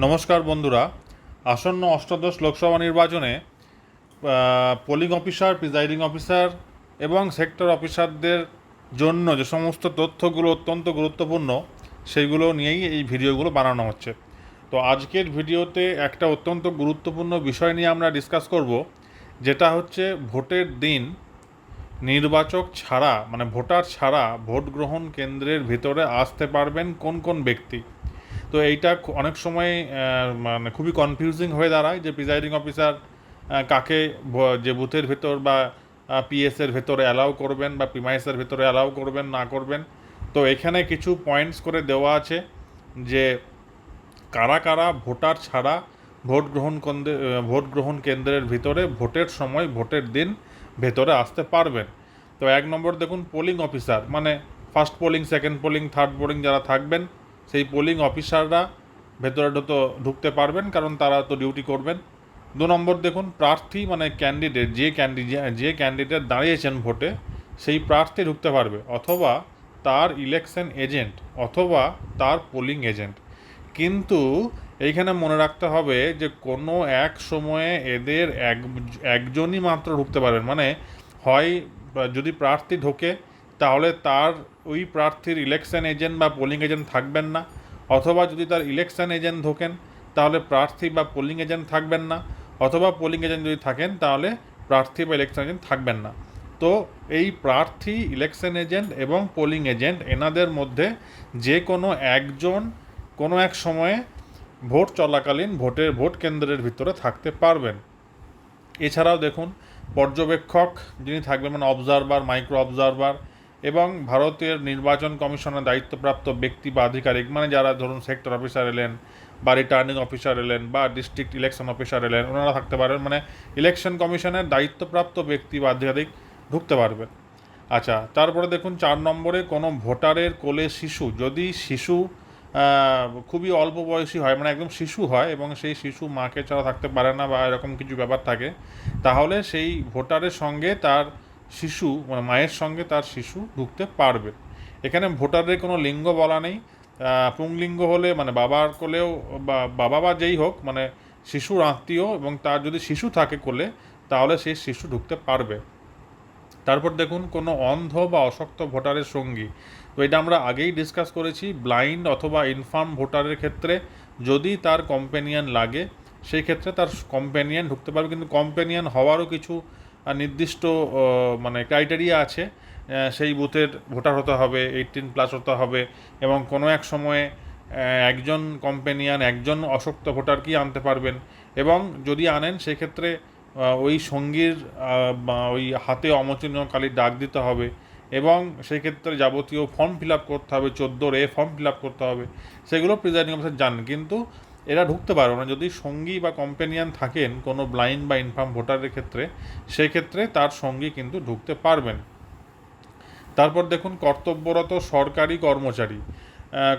নমস্কার বন্ধুরা। আসন্ন অষ্টাদশ লোকসভা নির্বাচনে পোলিং অফিসার প্রিজাইডিং অফিসার এবং সেক্টর অফিসারদের জন্য যে সমস্ত তথ্যগুলো অত্যন্ত গুরুত্বপূর্ণ সেইগুলো নিয়েই এই ভিডিওগুলো বানানো হচ্ছে। তো আজকের ভিডিওতে একটা অত্যন্ত গুরুত্বপূর্ণ বিষয় নিয়ে আমরা ডিসকাস করব, যেটা হচ্ছে ভোটের দিন নির্বাচক ছাড়া মানে ভোটার ছাড়া ভোট গ্রহণ কেন্দ্রের ভিতরে আসতে পারবেন কোন কোন ব্যক্তি। তো এইটা অনেক সময় মানে খুবই কনফিউজিং হয়ে দাঁড়ায় যে প্রিজাইডিং অফিসার কাকে যে বুথের ভেতর বা পিএসের ভেতরে অ্যালাউ করবেন বা প্রিমাইসের ভেতরে অ্যালাউ করবেন, না করবেন। তো এখানে কিছু পয়েন্টস করে দেওয়া আছে যে কারা কারা ভোটার ছাড়া ভোট গ্রহণ কেন্দ্রে ভোট গ্রহণ কেন্দ্রের ভিতরে ভোটের সময়, ভোটের দিন ভেতরে আসতে পারবেন। তো এক নম্বর দেখুন পোলিং অফিসার মানে first polling second polling third polling যারা থাকবেন সেই পোলিং অফিসাররা ভেতরে ঢুকতে ঢুকতে পারবেন, কারণ তারা তো ডিউটি করবেন। দু নম্বর দেখুন, প্রার্থী মানে ক্যান্ডিডেট যে ক্যান্ডিডেট যে ক্যান্ডিডেট দাঁড়িয়েছেন ভোটে, সেই প্রার্থী ঢুকতে পারবে, অথবা তার ইলেকশন এজেন্ট অথবা তার পোলিং এজেন্ট কিন্তু এইখানে মনে রাখতে হবে যে, কোনো এক সময়ে এদের এক, একজনই মাত্র ঢুকতে পারবেন। মানে হয়, যদি প্রার্থী ঢোকে তাহলে তার ওই প্রার্থীর ইলেকশন এজেন্ট বা পোলিং এজেন্ট থাকবেন না। অথবা যদি তার ইলেকশন এজেন্ট ঢোকেন, তাহলে প্রার্থী বা পোলিং এজেন্ট থাকবেন না। অথবা পোলিং এজেন্ট যদি থাকেন, তাহলে প্রার্থী বা ইলেকশন এজেন্ট থাকবেন না। তো এই প্রার্থী ইলেকশন এজেন্ট এবং পোলিং এজেন্ট এনাদের মধ্যে যে কোনো একজন কোনো এক সময়ে ভোট চলাকালীন ভোটের ভোট কেন্দ্রের ভিতরে থাকতে পারবেন। এছাড়াও দেখুন, পর্যবেক্ষক যিনি থাকবেন মানে অবজারভার মাইক্রো অবজারভার এবং ভারতের নির্বাচন কমিশনের দায়িত্বপ্রাপ্ত ব্যক্তি বা আধিকারিক মানে যারা ধরুন সেক্টর অফিসার এলেন বা রিটার্নিং অফিসার এলেন বা ডিস্ট্রিক্ট ইলেকশন অফিসার এলেন, ওনারা থাকতে পারেন মানে ইলেকশন কমিশনের দায়িত্বপ্রাপ্ত ব্যক্তি বা আধিকারিক ঢুকতে পারবেন। আচ্ছা তারপরে দেখুন চার নম্বরে কোনো ভোটারের কোলে শিশু, যদি শিশু খুবই অল্প বয়সী হয় মানে একদম শিশু হয় এবং সেই শিশু মাকে ছাড়া থাকতে পারে না বা এরকম কিছু ব্যাপার থাকে, তাহলে সেই ভোটারের সঙ্গে তার শিশু মানে মায়ের সঙ্গে তার শিশু ঢুকতে পারবে। এখানে ভোটারের কোনো লিঙ্গ বলা নেই। পুংলিঙ্গ হলে মানে বাবার কোলেও বা, বাবা বা যেই হোক মানে শিশুর আত্মীয় এবং তার যদি শিশু থাকে কোলে, তাহলে সেই শিশু ঢুকতে পারবে। তারপর দেখুন, কোনো অন্ধ বা অশক্ত ভোটারের সঙ্গী। তো এটা আমরা আগেই ডিসকাস করেছি ব্লাইন্ড অথবা ইনফার্ম ভোটারের ক্ষেত্রে যদি তার কম্পেনিয়ান লাগে, সেই ক্ষেত্রে তার কম্পেনিয়ান ঢুকতে পারবে। কিন্তু কম্পেনিয়ান হওয়ারও কিছু নির্দিষ্ট মানে ক্রাইটেরিয়া আছে সেই বুথের ভোটার হতে হবে এইটিন প্লাস হতে হবে, এবং কোনো এক সময়ে একজন কম্পেনিয়ান একজন অশক্ত ভোটারকেই আনতে পারবেন? এবং যদি আনেন, সেক্ষেত্রে ওই সঙ্গীর ওই হাতে অমোচনীয় কালির ডাক দিতে হবে, এবং সেই ক্ষেত্রে যাবতীয় ফর্ম ফিল আপ করতে হবে, চোদ্দোর এ ফর্ম ফিল আপ করতে হবে, সেগুলো প্রিজাইডিং অফিসার জানেন। কিন্তু এরা ঢুকতে পারবে না। যদি সঙ্গী বা কম্পেনিয়ান থাকেন কোনো ব্লাইন্ড বা ইনফার্ম ভোটারের ক্ষেত্রে সেই ক্ষেত্রে তার সঙ্গী কিন্তু ঢুকতে পারবেন। তারপর দেখুন, কর্তব্যরত সরকারি কর্মচারী।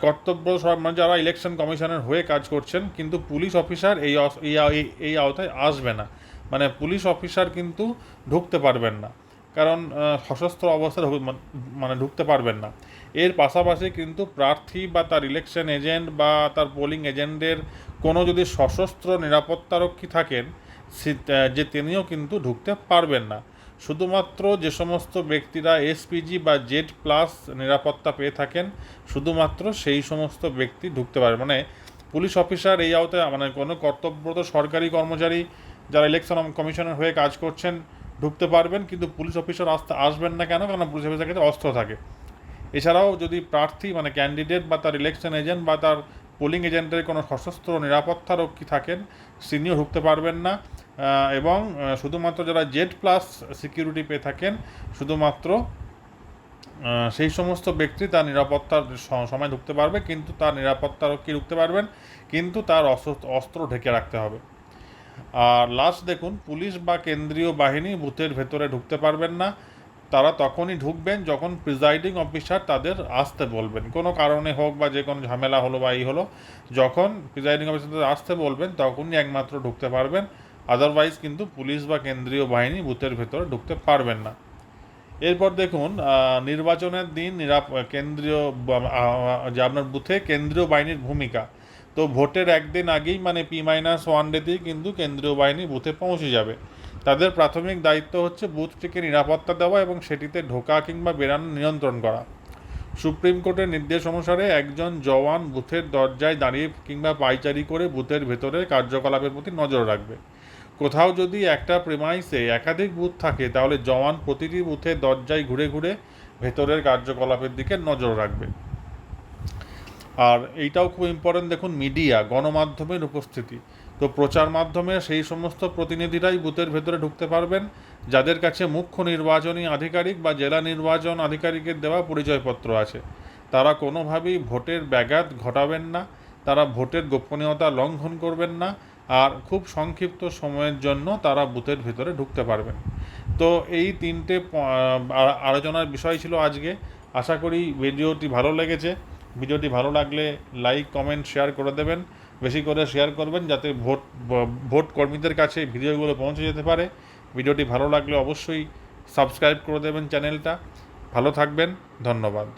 কর্তব্য মানে যারা ইলেকশন কমিশনের হয়ে কাজ করছেন, কিন্তু পুলিশ অফিসার এই- এই আওতায় আসবে না। মানে পুলিশ অফিসার কিন্তু ঢুকতে পারবেন না। কারণ সশস্ত্র অবস্থায় মানে ঢুকতে পারবেন না। এর পাশাপাশি কিন্তু প্রার্থী বা তার ইলেকশন এজেন্ট বা তার পোলিং এজেন্টের কোনো যদি সশস্ত্র নিরাপত্তারক্ষী থাকেন যে তিনিও কিন্তু ঢুকতে পারবেন না। শুধুমাত্র যে সমস্ত ব্যক্তিরা এসপিজি বা জেড প্লাস নিরাপত্তা পেয়ে থাকেন, শুধুমাত্র সেই সমস্ত ব্যক্তি ঢুকতে পারে মানে পুলিশ অফিসার এই আওতায় মানে কোনো কর্তব্যরত সরকারি কর্মচারী যারা ইলেকশন কমিশনের হয়ে কাজ করছেন ঢুকতে পারবেন, কিন্তু পুলিশ অফিসার আসতে আসবেন না কেন? কারণ পুলিশ অফিসার ক্ষেত্রে অস্ত্র থাকে। এছাড়াও যদি প্রার্থী মানে ক্যান্ডিডেট বা তার ইলেকশন এজেন্ট বা তার পোলিং এজেন্টের কোনো সশস্ত্র নিরাপত্তারক্ষী থাকেন তিনিও ঢুকতে পারবেন না। এবং শুধুমাত্র যারা জেড প্লাস সিকিউরিটি পেয়ে থাকেন, শুধুমাত্র সেই সমস্ত ব্যক্তি তার নিরাপত্তার সময় ঢুকতে পারবে, কিন্তু তার নিরাপত্তারক্ষী ঢুকতে পারবেন, কিন্তু তার অস্ত্র অস্ত্র ঢেকে রাখতে হবে। আর লাস্ট দেখুন, পুলিশ বা কেন্দ্রীয় বাহিনী বুথের ভেতরে ঢুকতে পারবেন না। তারা তখনই ঢুকবেন যখন প্রিজাইডিং অফিসার তাদের আসতে বলবেন। কোনো কারণে হোক বা যে কোনো ঝামেলা হলো বা এই হলো, যখন প্রিজাইডিং অফিসার তাদের আসতে বলবেন, তখনই একমাত্র ঢুকতে পারবেন। আদারওয়াইজ কিন্তু পুলিশ বা কেন্দ্রীয় বাহিনী বুথের ভেতরে ঢুকতে পারবেন না। এরপর দেখুন নির্বাচনের দিন কেন্দ্রীয় যে আপনার বুথে কেন্দ্রীয় বাহিনীর ভূমিকা। তো ভোটের একদিন আগেই মানে পি মাইনাস ওয়ান ডেতেই কিন্তু কেন্দ্রীয় বাহিনী বুথে পৌঁছে যাবে। তাদের প্রাথমিক দায়িত্ব হচ্ছে বুথটিকে নিরাপত্তা দেওয়া এবং সেটিতে ঢোকা কিংবা বেরানো নিয়ন্ত্রণ করা। সুপ্রিম কোর্টের নির্দেশ অনুসারে একজন জওয়ান বুথের দরজায় দাঁড়িয়ে কিংবা পাইচারি করে বুথের ভেতরে কার্যকলাপের প্রতি নজর রাখবে। কোথাও যদি একটা প্রেমাইসে একাধিক বুথ থাকে, তাহলে জওয়ান প্রতিটি বুথের দরজায় ঘুরে ঘুরে ভেতরের কার্যকলাপের দিকে নজর রাখবে। আর এইটাও খুব ইম্পর্টেন্ট দেখুন মিডিয়া গণমাধ্যমের উপস্থিতি। তো প্রচার মাধ্যমে সেই সমস্ত প্রতিনিধিরাই বুথের ভেতরে ঢুকতে পারবেন, যাদের কাছে মুখ্য নির্বাচনী আধিকারিক বা জেলা নির্বাচন আধিকারিকের দেওয়া পরিচয়পত্র আছে। তারা কোনোভাবেই ভোটের ব্যাঘাত ঘটাবেন না, তারা ভোটের গোপনীয়তা লঙ্ঘন করবেন না, আর খুব সংক্ষিপ্ত সময়ের জন্য তারা বুথের ভিতরে ঢুকতে পারবেন। তো এই তিনটে আলোচনার বিষয় ছিল আজকে। আশা করি ভিডিওটি ভালো লেগেছে। ভিডিওটি ভালো লাগলে লাইক কমেন্ট শেয়ার করে দেবেন। বেশি করে শেয়ার করবেন যাতে ভোট ভোট কর্মীদের কাছে ভিডিওগুলো পৌঁছে যেতে পারে। ভিডিওটি ভালো লাগলে অবশ্যই সাবস্ক্রাইব করে দেবেন চ্যানেলটা। ভালো থাকবেন, ধন্যবাদ।